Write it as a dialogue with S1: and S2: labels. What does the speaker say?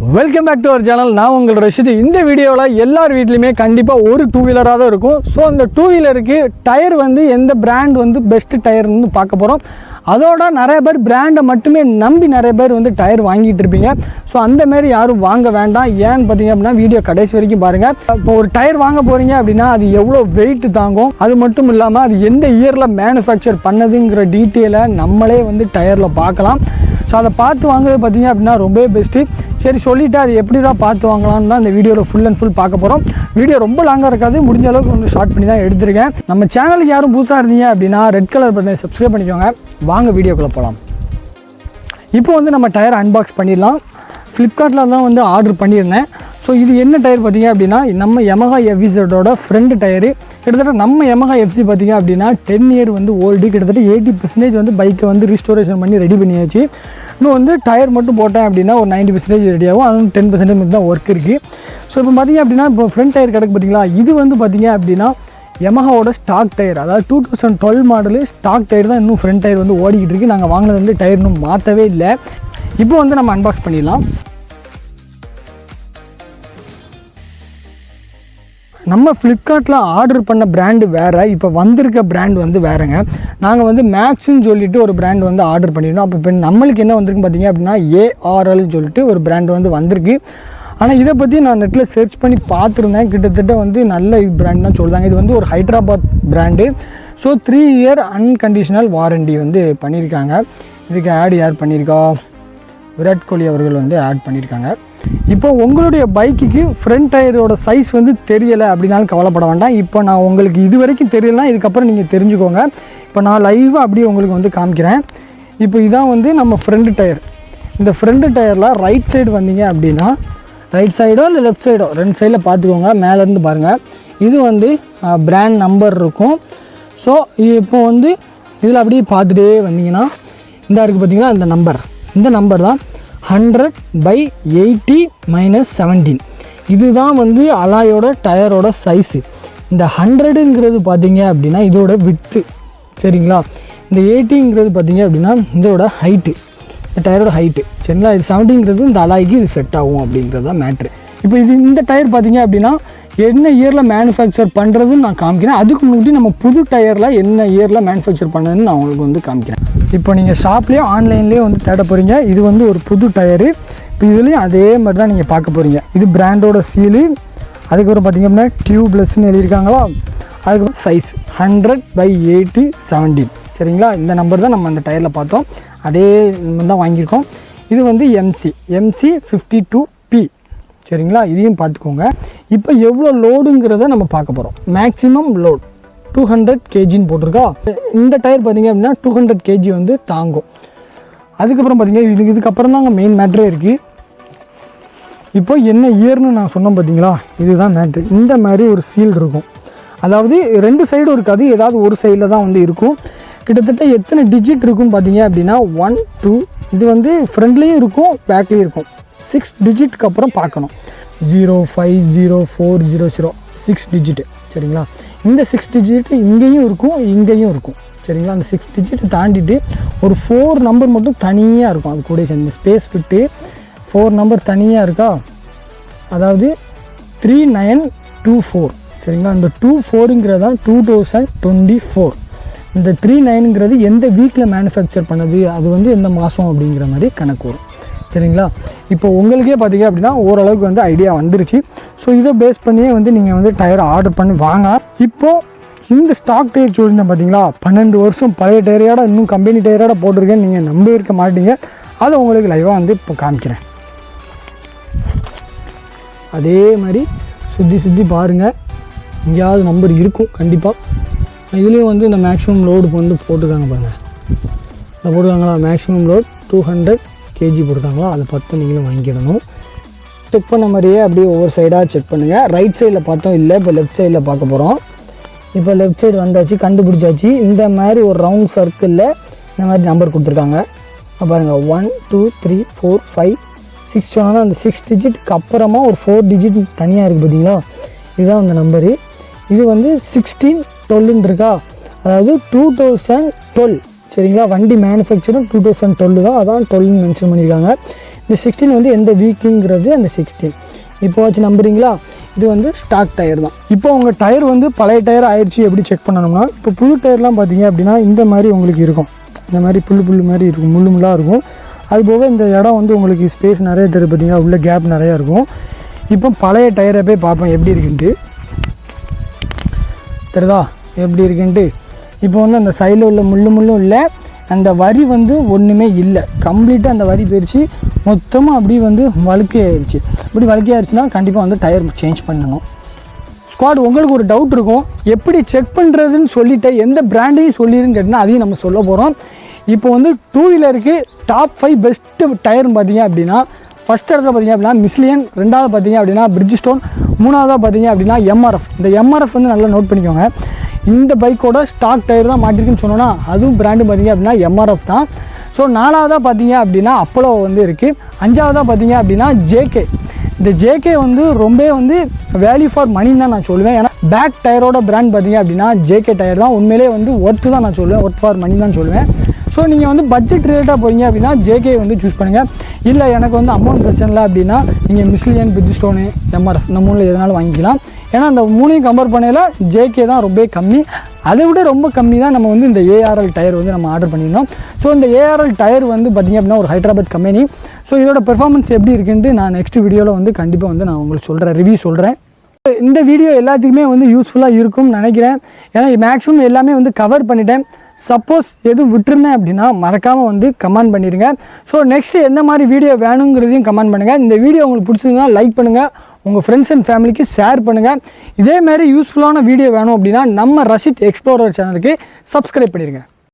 S1: Welcome back to our channel நான் உங்கள் ரசித்து இந்த வீடியோவில் எல்லார் வீட்லையுமே கண்டிப்பாக ஒரு டூ வீலராக தான் இருக்கும். ஸோ அந்த டூ வீலருக்கு டயர் வந்து எந்த பிராண்ட் வந்து பெஸ்ட் டயர்னு பார்க்க போகிறோம் அதோட நிறைய பேர் பிராண்டை மட்டுமே நம்பி நிறைய பேர் வந்து டயர் வாங்கிட்டு இருப்பீங்க. ஸோ அந்தமாரி யாரும் வாங்க வேண்டாம். ஏன்னு பார்த்தீங்க அப்படின்னா வீடியோ கடைசி வரைக்கும் பாருங்கள் இப்போ ஒரு டயர் வாங்க போகிறீங்க அப்படின்னா அது எவ்வளோ வெயிட் தாங்கும்? அது மட்டும் இல்லாமல் அது எந்த இயரில் மேனுஃபேக்சர் பண்ணதுங்கிற டீட்டெயிலை நம்மளே வந்து டயரில் பார்க்கலாம். ஸோ அதை பார்த்து வாங்குறது பார்த்தீங்க அப்படின்னா ரொம்பவே பெஸ்ட்டு சரி சொல்லிவிட்டு அது எப்படி தான் பார்த்து வாங்கலாம்னு தான் இந்த வீடியோவில் ஃபுல் அண்ட் ஃபுல் பார்க்க போகிறோம் வீடியோ ரொம்ப லாங்காக இருக்காது. முடிஞ்ச அளவுக்கு கொஞ்சம் ஷார்ட் பண்ணி தான் எடுத்திருக்கேன். நம்ம சேனலுக்கு யாரும் புதுசாக இருந்தீங்க அப்படின்னா ரெட் கலர் பட்டனை சப்ஸ்கிரைப் பண்ணிக்கோங்க. வாங்க வீடியோக்குள்ளே போகலாம் இப்போ வந்து நம்ம டயர் அன்பாக்ஸ் பண்ணிடலாம். ஃப்ளிப்கார்ட்டில் தான் வந்து ஆர்டர் பண்ணியிருந்தேன். ஸோ இது என்ன டயர் பார்த்தீங்க அப்படின்னா நம்ம Yamaha எஃபிசோடோட ஃப்ரெண்டு டயரு கிட்டத்தட்ட நம்ம யமகா எஃப்சி பார்த்தீங்க அப்படின்னா டென் இயர் வந்து ஓல்டு கிட்டத்தட்ட எயிட்டி பர்சன்டேஜ் வந்து பைக்கை வந்து ரிஸ்டோரேஷன் பண்ணி ரெடி பண்ணியாச்சு. இன்னும் வந்து டயர் மட்டும் போட்டேன் அப்படின்னா ஒரு நைன்ட்டி பர்சன்டேஜ் ரெடி ஆகும். அதுவும் டென் பர்சன்டேஜ் மட்டும் தான் ஒர்க் இருக்குது ஸோ இப்போ பார்த்தீங்க அப்படின்னா இப்போ ஃப்ரண்ட் டயர் கிடக்கு பார்த்தீங்களா? இது வந்து பார்த்தீங்க அப்படின்னா Yamahaவோட ஸ்டாக் டயர் அதாவது two thousand twelve model stock tyre தான் இன்னும் ஃப்ரண்ட் டயர் வந்து ஓடிக்கிட்டு இருக்கு. நாங்கள் வாங்கினது வந்து டயர் இன்னும் மாற்றவே இல்லை. இப்போ வந்து நம்ம அன்பாக்ஸ் பண்ணிடலாம். நம்ம ஃப்ளிப்கார்ட்டில் ஆர்டர் பண்ண பிராண்டு வேறு இப்போ வந்திருக்க பிராண்ட் வந்து வேறுங்க. நாங்கள் வந்து மேக்ஸ்ன்னு சொல்லிட்டு ஒரு பிராண்ட் வந்து ஆர்டர் பண்ணியிருந்தோம் அப்போ இப்போ நம்மளுக்கு என்ன வந்திருக்குன்னு பார்த்தீங்க அப்படின்னா ஏஆர்எல்னு சொல்லிட்டு ஒரு பிராண்ட் வந்து வந்திருக்கு. ஆனால் இதை பற்றி நான் நெட்டில் சர்ச் பண்ணி பார்த்துருந்தேன். கிட்டத்தட்ட வந்து நல்ல பிராண்ட் தான் சொல்லுதாங்க இது வந்து ஒரு Hyderabad brand so three year unconditional warranty வந்து பண்ணியிருக்காங்க இதுக்கு ஆட் யார் பண்ணியிருக்கா விராட் கோலி அவர்கள் வந்து ஆட் பண்ணியிருக்காங்க. இப்போ உங்களுடைய பைக்குக்கு ஃப்ரண்ட் டயரோட சைஸ் வந்து தெரியலை அப்படின்னாலும் கவலைப்பட வேண்டாம். இப்போ நான் உங்களுக்கு இது வரைக்கும் தெரியலனா இதுக்கப்புறம் நீங்கள் தெரிஞ்சுக்கோங்க. இப்போ நான் லைவாக அப்படியே உங்களுக்கு வந்து காமிக்கிறேன். இப்போ இதான் வந்து நம்ம ஃப்ரண்ட் டயர் இந்த ஃப்ரண்ட் டயரில் ரைட் சைடு வந்தீங்க அப்படின்னா ரைட் சைடோ இல்லை லெஃப்ட் சைடோ ரெண்டு சைடில் பார்த்துக்கோங்க. மேலேருந்து பாருங்கள் இது வந்து பிராண்ட் நம்பர் இருக்கும். ஸோ இப்போ வந்து இதில் அப்படியே பார்த்துட்டே வந்தீங்கன்னா இந்த இருக்குது பார்த்தீங்கன்னா இந்த நம்பர் இந்த நம்பர் தான் hundred by eighty minus seventeen இதுதான் வந்து அலாயோட டயரோட சைஸு இந்த ஹண்ட்ரடுங்கிறது பார்த்தீங்க அப்படின்னா இதோட வித்து சரிங்களா? இந்த எயிட்டிங்கிறது பார்த்தீங்க அப்படின்னா இதோட ஹைட்டு இந்த டயரோட ஹைட்டு சரிங்களா? இது செவன்ட்டிங்கிறது இந்த அலாய்க்கு இது செட் ஆகும் அப்படிங்கிறது தான் மேட்ரு இப்போ இது இந்த டயர் பார்த்தீங்க அப்படின்னா என்ன இயரில் மேனுஃபேக்சர் பண்ணுறதுன்னு நான் காமிக்கிறேன். அதுக்கு முன்னாடி நம்ம புது டயரில் என்ன இயரில் மேனுஃபேக்சர் பண்ணதுன்னு நான் உங்களுக்கு வந்து காமிக்கிறேன். இப்போ நீங்கள் ஷாப்லேயோ ஆன்லைன்லேயோ வந்து தேட போகிறீங்க இது வந்து ஒரு புது டயரு. இப்போ இதுலேயும் அதே மாதிரி தான் நீங்கள் பார்க்க போகிறீங்க இது பிராண்டோட சீலு. அதுக்கப்புறம் பார்த்தீங்க அப்படின்னா டியூப்லெஸ்ன்னு எழுதியிருக்காங்களா? அதுக்கப்புறம் size hundred by eighty seventeen சரிங்களா? இந்த நம்பர் தான் நம்ம அந்த டயரில் பார்த்தோம். அதே தான் வாங்கியிருக்கோம். இது வந்து MC MC fifty two B சரிங்களா? இதையும் பார்த்துக்கோங்க. இப்போ எவ்வளோ லோடுங்கிறத நம்ம பார்க்க போகிறோம் மேக்ஸிமம் லோட் டூ ஹண்ட்ரட் கேஜின்னு போட்டிருக்கா? இந்த டயர் பார்த்தீங்க அப்படின்னா டூ ஹண்ட்ரட் கேஜி வந்து தாங்கும். அதுக்கப்புறம் பார்த்தீங்க இதுக்கு இதுக்கப்புறம் அங்கே மெயின் மேட்ரே இருக்குது இப்போ என்ன இயர்னு நான் சொன்னேன் பார்த்தீங்களா இதுதான் மேட்ரு இந்த மாதிரி ஒரு சீல் இருக்கும். அதாவது ரெண்டு சைடும் இருக்காது. ஏதாவது ஒரு சைடில் தான் வந்து இருக்கும். கிட்டத்தட்ட எத்தனை டிஜிட் இருக்குன்னு பார்த்தீங்க அப்படின்னா ஒன் டூ இது வந்து ஃப்ரண்ட்லேயும் இருக்கும் பேக்லேயும் இருக்கும். சிக்ஸ் டிஜிட்க்கு அப்புறம் பார்க்கணும். Zero five zero four zero zero six digit சரிங்களா? இந்த சிக்ஸ் டிஜிட் இங்கேயும் இருக்கும் இங்கேயும் இருக்கும். சரிங்களா? அந்த சிக்ஸ் டிஜிட் தாண்டிட்டு ஒரு ஃபோர் நம்பர் மட்டும் தனியாக இருக்கும். அது கூட சேர்ந்து ஸ்பேஸ் விட்டு ஃபோர் நம்பர் தனியாக இருக்கா? அதாவது த்ரீ நைன் டூ ஃபோர் சரிங்களா? அந்த டூ ஃபோருங்கிறது தான் டூ தௌசண்ட் டுவெண்ட்டி ஃபோர் இந்த த்ரீ நைனுங்கிறது எந்த வீக்கில் மேனுஃபேக்சர் பண்ணது? அது வந்து எந்த மாதம் அப்படிங்கிற மாதிரி கணக்கு வரும். சரிங்களா? இப்போ உங்களுக்கே பார்த்தீங்க அப்படின்னா ஓரளவுக்கு வந்து ஐடியா வந்துருச்சு. ஸோ இதை பேஸ் பண்ணியே வந்து நீங்கள் வந்து டயர் ஆர்டர் பண்ணி வாங்க. இப்போது இந்த ஸ்டாக் டயர் சொல்லியிருந்தேன் பார்த்தீங்களா? பன்னெண்டு வருஷம் பழைய டயரோட இன்னும் கம்பெனி டயரோட போட்டிருக்கேன்னு நீங்கள் நம்பி இருக்க மாட்டீங்க. அதை உங்களுக்கு லைவாக வந்து இப்போ காமிக்கிறேன். அதே மாதிரி சுற்றி சுற்றி பாருங்கள் எங்கேயாவது நம்பர் இருக்கும் கண்டிப்பாக இதுலேயும் வந்து இந்த மேக்ஸிமம் லோடு வந்து போட்டிருக்காங்க பாருங்கள் இந்த போட்டிருக்காங்களா? Maximum load two hundred KG போட்டிருக்காங்களா அதை பார்த்து நீங்களும் வாங்கிடணும். செக் பண்ண மாதிரியே அப்படியே ஒவ்வொரு சைடாக செக் பண்ணுங்கள் ரைட் சைடில் பார்த்தோம் இல்லை இப்போ லெஃப்ட் சைடில் பார்க்க போகிறோம் இப்போ லெஃப்ட் சைடு வந்தாச்சு கண்டுபிடிச்சாச்சு. இந்த மாதிரி ஒரு ரவுண்ட் சர்க்கிளில் இந்த மாதிரி நம்பர் கொடுத்துருக்காங்க. பாருங்கள் one two three four five six சொன்னால் அந்த சிக்ஸ் டிஜிட்க்கு அப்புறமா ஒரு ஃபோர் டிஜிட் தனியாக இருக்குது பார்த்தீங்களா இதுதான் அந்த நம்பரு இது வந்து சிக்ஸ்டீன் டுவெல்லுன்னு இருக்கா அதாவது டூ தௌசண்ட் டுவெல் சரிங்களா? வண்டி மேனுஃபேக்சரும் டூ தௌசண்ட் டுவெல் தான். அதான் டுவெல்னு மென்ஷன் பண்ணியிருக்காங்க. இந்த சிக்ஸ்டீன் வந்து எந்த வீக்குங்கிறது அந்த சிக்ஸ்டீன் இப்போ வச்சு நம்புறீங்களா? இது வந்து ஸ்டாக் டயர் தான். இப்போ உங்கள் டயர் வந்து பழைய டயர் ஆயிடுச்சு எப்படி செக் பண்ணணும்னா இப்போ புது டயர்லாம் பார்த்தீங்க அப்படின்னா இந்த மாதிரி உங்களுக்கு இருக்கும். இந்த மாதிரி புல்லு புல்லு மாதிரி இருக்கும் முள்ளு முள்ளாக இருக்கும். அதுபோக இந்த இடம் வந்து உங்களுக்கு ஸ்பேஸ் நிறைய தருது பார்த்தீங்கன்னா உள்ள கேப் நிறையா இருக்கும். இப்போ பழைய டயரை போய் பார்ப்போம் எப்படி இருக்குன்ட்டு. தெரியுதா? எப்படி இருக்குன்ட்டு. இப்போ வந்து அந்த சைடில் உள்ள முள்ளு முள்ளும் இல்லை அந்த வரி வந்து ஒன்றுமே இல்லை. கம்ப்ளீட்டாக அந்த வரி போயிடுச்சு மொத்தமாக அப்படி வந்து வழுக்கையாயிருச்சு இப்படி வழுக்கையாயிருச்சுன்னா கண்டிப்பாக வந்து டயர் சேஞ்ச் பண்ணணும். ஸ்குவாட் உங்களுக்கு ஒரு டவுட் இருக்கும். எப்படி செக் பண்ணுறதுன்னு சொல்லிவிட்டு எந்த பிராண்டையும் சொல்லிடுன்னு கேட்டிங்கன்னா அதையும் நம்ம சொல்ல போகிறோம் இப்போ வந்து டூ வீலருக்கு டாப் ஃபைவ் பெஸ்ட்டு டயர்னு பார்த்தீங்க அப்படின்னா ஃபஸ்ட் இடத்துல பார்த்தீங்க அப்படின்னா மிஸ்லியன் ரெண்டாவது பார்த்தீங்க அப்படின்னா பிரிட்ஜ் ஸ்டோன் மூணாவதாக பார்த்தீங்க அப்படின்னா எம்ஆர்எஃப் இந்த எம்ஆர்எஃப் வந்து நல்லா நோட் பண்ணிக்கோங்க. இந்த பைக்கோட ஸ்டாக் டயர் தான் மாட்டிருக்குன்னு சொன்னோன்னா அதுவும் பிராண்டு பார்த்தீங்க அப்படின்னா எம்ஆர்எஃப் தான். ஸோ நாலாவதாக பார்த்தீங்க அப்படின்னா அப்போலோ வந்து இருக்குது அஞ்சாவதாக பார்த்தீங்க அப்படின்னா ஜேகே இந்த ஜேகே வந்து ரொம்ப வந்து வேல்யூ ஃபார் மணின்னு தான் நான் சொல்லுவேன். ஏன்னா பேக் டயரோட பிராண்ட் பார்த்தீங்க அப்படின்னா ஜேகே டயர் தான். உண்மையிலே வந்து ஒர்த்து தான் நான் சொல்லுவேன். ஒர்த் ஃபார் மணி தான் சொல்லுவேன். ஸோ நீங்கள் வந்து பட்ஜெட் ரிலேட்டாக போகிறீங்க அப்படின்னா ஜேகே வந்து சூஸ் பண்ணுங்கள் இல்லை எனக்கு வந்து அமௌண்ட் பிரச்சனை இல்லை அப்படின்னா நீங்கள் மிஸ்லியன் பிரிஜ் ஸ்டோனு எம்ஆர் இந்த மூணில் எதனாலும் வாங்கிக்கலாம். ஏன்னா அந்த மூணையும் கம்பேர் பண்ணையில் ஜேகே தான் ரொம்ப கம்மி. அதை விட ரொம்ப கம்மி தான் நம்ம வந்து இந்த ஏஆர்எல் டயர் வந்து நம்ம ஆர்டர் பண்ணியிருந்தோம். ஸோ இந்த ஏஆர்எல் டயர் வந்து பார்த்திங்க அப்படின்னா ஒரு ஹைதராபாத் கம்பெனி ஸோ இதோட பெர்ஃபார்மன்ஸ் எப்படி இருக்குன்ட்டு நான் நெக்ஸ்ட் வீடியோவில் வந்து கண்டிப்பாக வந்து நான் உங்களுக்கு சொல்கிறேன் ரிவ்யூ சொல்கிறேன் இந்த வீடியோ எல்லாத்துக்குமே வந்து யூஸ்ஃபுல்லாக இருக்கும்னு நினைக்கிறேன். ஏன்னா மேக்ஸிமம் எல்லாமே வந்து கவர் பண்ணிட்டேன். சப்போஸ் எதுவும் விட்டுருந்தேன் அப்படின்னா மறக்காமல் வந்து கமெண்ட் பண்ணிடுங்க. ஸோ நெக்ஸ்ட்டு எந்த மாதிரி வீடியோ வேணுங்கிறதையும் கமெண்ட் பண்ணுங்கள் இந்த வீடியோ உங்களுக்கு பிடிச்சிருந்தா லைக் பண்ணுங்கள் உங்கள் ஃப்ரெண்ட்ஸ் அண்ட் ஃபேமிலிக்கு ஷேர் பண்ணுங்கள் இதேமாரி யூஸ்ஃபுல்லான வீடியோ வேணும் அப்படின்னா நம்ம ரஷித் எக்ஸ்ப்ளோரர் சேனலுக்கு சப்ஸ்கிரைப் பண்ணிடுங்க.